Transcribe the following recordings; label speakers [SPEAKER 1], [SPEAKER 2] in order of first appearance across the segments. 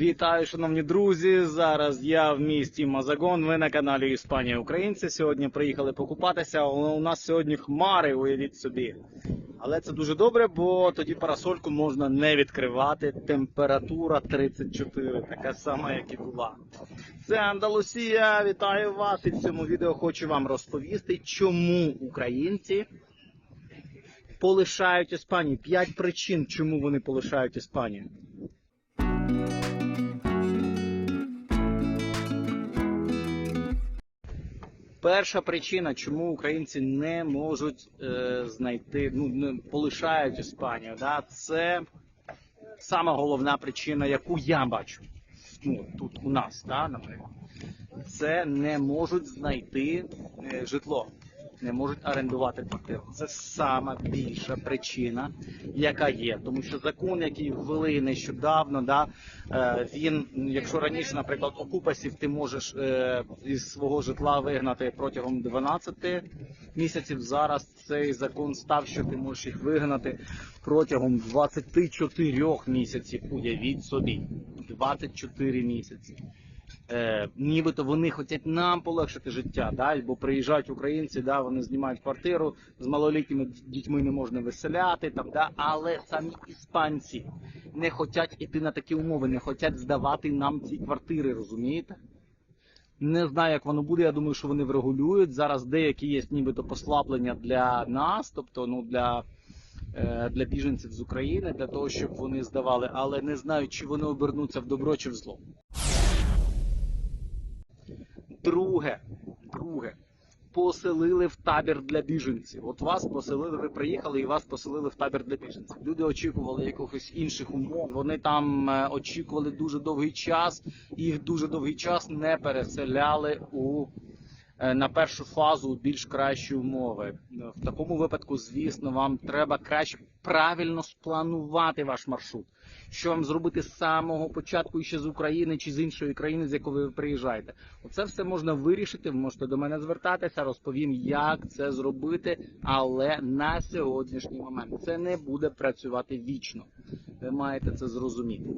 [SPEAKER 1] Вітаю, шановні друзі! Зараз я в місті Мазагон. Ви на каналі Іспанія Українці. Сьогодні приїхали покупатися. У нас сьогодні хмари, уявіть собі. Але це дуже добре, бо тоді парасольку можна не відкривати. Температура 34, така сама, як і була. Це Андалусія. Вітаю вас! І в цьому відео хочу вам розповісти, чому українці полишають Іспанію. П'ять причин, чому вони полишають Іспанію. Перша причина, чому українці не можуть е, знайти, ну не полишають Іспанію, да, це саме головна причина, яку я бачу. Ну, тут у нас, да, наприклад, це не можуть знайти е, житло, не можуть орендувати квартиру. Це сама більша причина, яка є. Тому що закон, який ввели нещодавно, да, е, він, якщо раніше, наприклад, окупасів ти можеш е, із свого житла вигнати протягом 12 місяців, зараз цей закон став, що ти можеш їх вигнати протягом 24 місяців. Уявіть собі, 24 місяці. Е, нібито вони хочуть нам полегшити життя, да? бо приїжджають українці, да, вони знімають квартиру, з малолітніми дітьми не можна виселяти, там, да? але самі іспанці не хочуть іти на такі умови, не хочуть здавати нам ці квартири, розумієте? Не знаю, як воно буде. Я думаю, що вони врегулюють. Зараз деякі є нібито послаблення для нас, тобто ну для, е, для біженців з України, для того, щоб вони здавали, але не знаю, чи вони обернуться в добро чи в зло. Друге, друге, поселили в табір для біженців. От вас поселили, ви приїхали і вас поселили в табір для біженців. Люди очікували якихось інших умов. Вони там е, очікували дуже довгий час, їх дуже довгий час не переселяли у е, на першу фазу більш кращі умови. В такому випадку, звісно, вам треба краще правильно спланувати ваш маршрут. Що вам зробити з самого початку ще з України чи з іншої країни, з якої ви приїжджаєте? Оце все можна вирішити. Ви можете до мене звертатися, розповім, як це зробити. Але на сьогоднішній момент це не буде працювати вічно. Ви маєте це зрозуміти.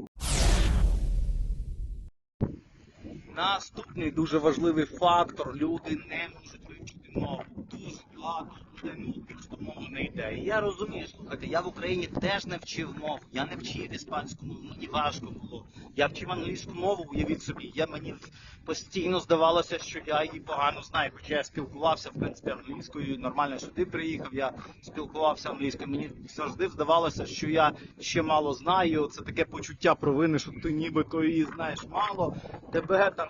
[SPEAKER 1] Наступний дуже важливий фактор: люди не можуть вивчити мову. Дуже людей ну, мова не йде. Я розумію, слухайте, я в Україні теж не вчив мову. Я не вчив іспанську мову, мені важко було. Я вчив англійську мову, уявіть собі. Я мені постійно здавалося, що я її погано знаю. Хоча я спілкувався в принципі англійською, нормально сюди приїхав. Я спілкувався англійською. Мені завжди здавалося, що я ще мало знаю. Це таке почуття провини, що ти нібито її знаєш мало. Тебе там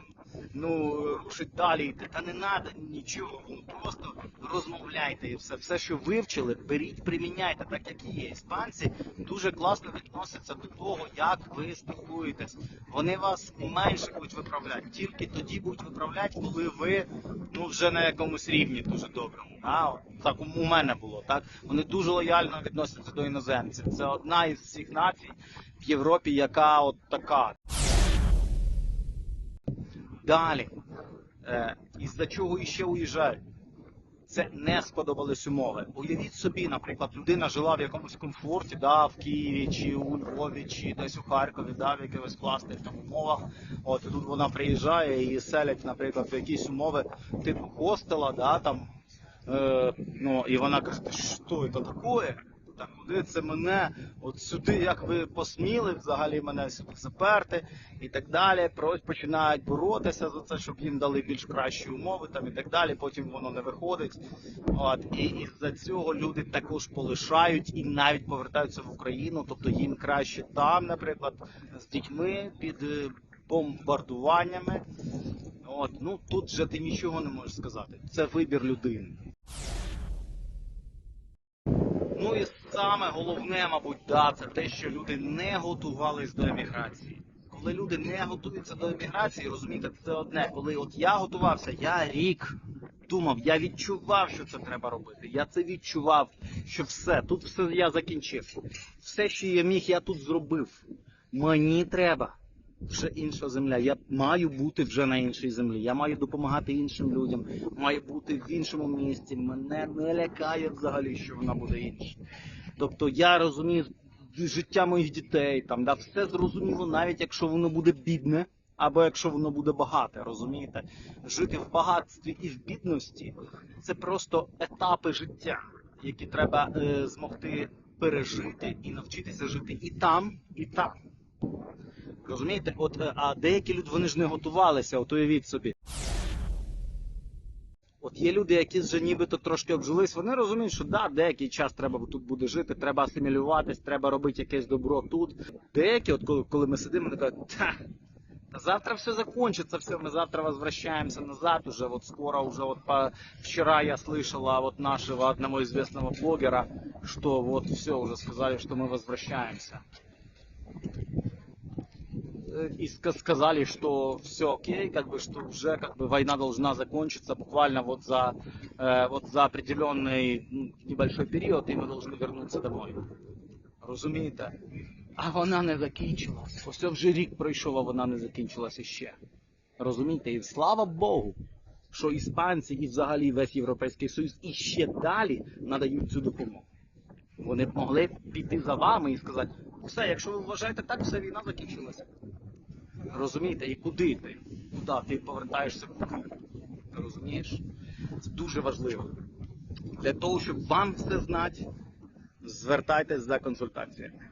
[SPEAKER 1] ну рушить далі йти. Та не треба нічого. Ну просто розмовляйте і все. Все, що вивчили, беріть, приміняйте, так як і є. Іспанці дуже класно відносяться до того, як ви спілкуєтесь. Вони вас менше будуть виправляти. Тільки тоді будуть виправляти, коли ви ну вже на якомусь рівні дуже доброму. А, так у мене було. Так вони дуже лояльно відносяться до іноземців. Це одна із всіх націй в Європі, яка от така. Далі, е, із-за чого іще уїжджають? Це не сподобались умови. Уявіть собі, наприклад, людина жила в якомусь комфорті, да, в Києві, чи у Львові, чи десь у Харкові, да, в якихось класних там умовах. От тут вона приїжджає і селять, наприклад, в якісь умови типу хостела, да, там, е, ну, і вона каже, що це таке? Та куди це мене? От сюди, як ви посміли взагалі мене сюди заперти і так далі. Починають боротися за це, щоб їм дали більш кращі умови там і так далі. Потім воно не виходить. От і із-за цього люди також полишають і навіть повертаються в Україну. Тобто їм краще там, наприклад, з дітьми під е, бомбардуваннями. От ну тут вже ти нічого не можеш сказати. Це вибір людини. Ну і саме головне, мабуть, да, це те, що люди не готувались до еміграції. Коли люди не готуються до еміграції, розумієте, це одне. Коли от я готувався, я рік думав, я відчував, що це треба робити. Я це відчував, що все, тут все я закінчив. Все, що я міг, я тут зробив. Мені треба вже інша земля. Я маю бути вже на іншій землі. Я маю допомагати іншим людям, маю бути в іншому місці. Мене не лякає взагалі, що вона буде інша. Тобто я розумію життя моїх дітей, там, да, все зрозуміло, навіть якщо воно буде бідне, або якщо воно буде багате, розумієте? Жити в багатстві і в бідності це просто етапи життя, які треба е, змогти пережити і навчитися жити і там, і там. Розумієте? От, е, а деякі люди вони ж не готувалися, от уявіть собі. От є люди, які вже нібито трошки обжились, вони розуміють, що да, деякий час треба тут буде жити, треба асимілюватись, треба робити якесь добро тут. Деякі, от коли, коли ми сидимо, вони кажуть, та, та завтра все закончится, все, мы завтра возвращаемся назад уже, вот скоро уже, вот по... вчера я слышала от нашего одного известного блогера, что вот все, уже сказали, что мы возвращаемся. Э, И ска- сказали, что все окей, как бы, что уже как бы война должна закончиться буквально вот за, э, вот за определенный ну, небольшой период, и мы должны вернуться домой. Розумієте? А вона не закінчилась. Ось вже рік пройшов, а вона не закінчилась іще. Розумієте? І слава Богу, що іспанці і взагалі весь Європейський Союз і ще далі надають цю допомогу. Вони б могли піти за вами і сказати, все, якщо ви вважаєте так, все війна закінчилася. Розумієте, і куди ти? Куди ти повертаєшся в? Ти розумієш? Це дуже важливо. Для того, щоб вам все знати, звертайтесь за консультаціями.